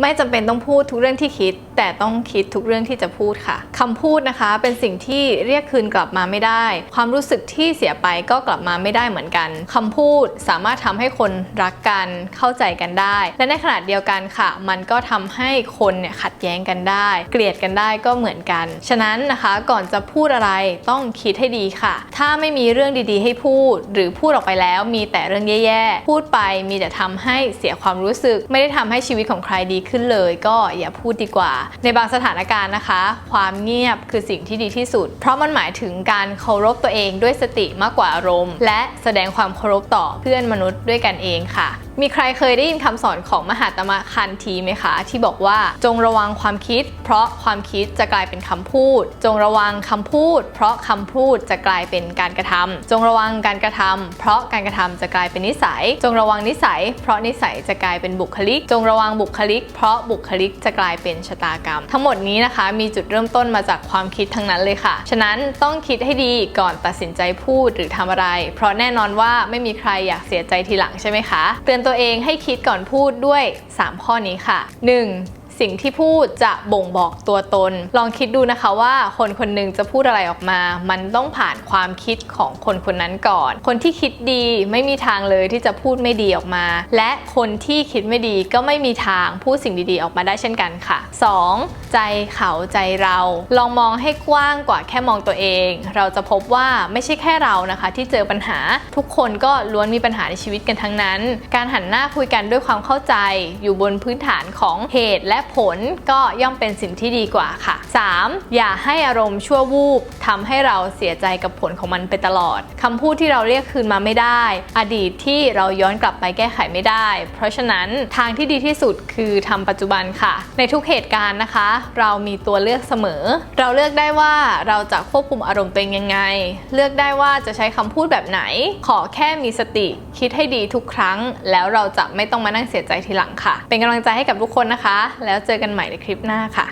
ไม่จำเป็นต้องพูดทุกเรื่องที่คิด แต่ต้องคิดทุกเรื่องที่จะพูดค่ะคำพูดนะคะเป็นสิ่งที่เรียกคืนกลับมาไม่ได้ ความรู้สึกที่เสียไปก็กลับมาไม่ได้เหมือนกันคำพูดสามารถทำให้คนรักกันเข้าใจกันได้ และในขณะเดียวกันค่ะ มันก็ทำให้คนเนี่ยขัดแย้งกันได้ เกลียดกันได้ก็เหมือนกัน ฉะนั้นนะคะก่อนจะพูดอะไรต้องคิดให้ดีค่ะ ถ้าไม่มีเรื่องดีๆ ให้พูด หรือพูดออกไปแล้วมีแต่เรื่องแย่ๆ พูดไปมีแต่ทำให้เสียความรู้สึก ไม่ได้ทำให้ชีวิตของใครดีขึ้นเลย ก็อย่าพูดดีกว่าในบางสถานการณ์นะคะ ความเงียบคือสิ่งที่ดีที่สุด เพราะมันหมายถึงการเคารพตัวเองด้วยสติมากกว่าอารมณ์ และแสดงความเคารพต่อเพื่อนมนุษย์ด้วยกันเองค่ะ มีใครเคยได้ยินคำสอนของมหาตมะคันทีไหมคะ ที่บอกว่าจงระวังความคิด เพราะความคิดจะกลายเป็นคำพูด จงระวังคำพูด เพราะคำพูดจะกลายเป็นการกระทำจงระวังการกระทำเพราะการกระทำจะกลายเป็นนิสัย จงระวังนิสัย เพราะนิสัยจะกลายเป็นบุคลิก จงระวังบุคลิก เพราะบุคลิกจะกลายเป็นชะตากรรม ทั้งหมดนี้นะคะ มีจุดเริ่มต้นมาจากความคิดทั้งนั้นเลยค่ะ ฉะนั้นต้องคิดให้ดีก่อนตัดสินใจพูดหรือทำอะไร เพราะแน่นอนว่าไม่มีใครอยากเสียใจทีหลังใช่ไหมคะเตือนตัวเองให้คิดก่อนพูดด้วย 3 ข้อนี้ค่ะ 1. สิ่งที่พูดจะบ่งบอกตัวตน ลองคิดดูนะคะว่าคนคนหนึ่งจะพูดอะไรออกมา มันต้องผ่านความคิดของคนคนนั้นก่อน คนที่คิดดีไม่มีทางเลยที่จะพูดไม่ดีออกมา และคนที่คิดไม่ดีก็ไม่มีทางพูดสิ่งดีๆออกมาได้เช่นกันค่ะ 2. ใจเขาใจเรา ลองมองให้กว้างกว่าแค่มองตัวเอง เราจะพบว่าไม่ใช่แค่เรานะคะ ที่เจอปัญหา ทุกคนก็ล้วนมีปัญหาในชีวิตกันทั้งนั้น การหันหน้าคุยกันด้วยความเข้าใจอยู่บนพื้นฐานของเหตุและผลก็ย่อมเป็นสิ่งที่ดีกว่าค่ะ 3. อย่าให้อารมณ์ชั่ววูบทำให้เราเสียใจกับผลของมันไปตลอดคำพูดที่เราเรียกคืนมาไม่ได้ อดีตที่เราย้อนกลับไปแก้ไขไม่ได้ เพราะฉะนั้นทางที่ดีที่สุดคือทำปัจจุบันค่ะ ในทุกเหตุการณ์นะคะ เรามีตัวเลือกเสมอ เราเลือกได้ว่าเราจะควบคุมอารมณ์ตัวเองยังไง เลือกได้ว่าจะใช้คำพูดแบบไหน ขอแค่มีสติ คิดให้ดีทุกครั้ง แล้วเราจะไม่ต้องมานั่งเสียใจทีหลังค่ะ เป็นกำลังใจให้กับทุกคนนะคะ แล้วแล้วเจอกันใหม่ในคลิปหน้าค่ะ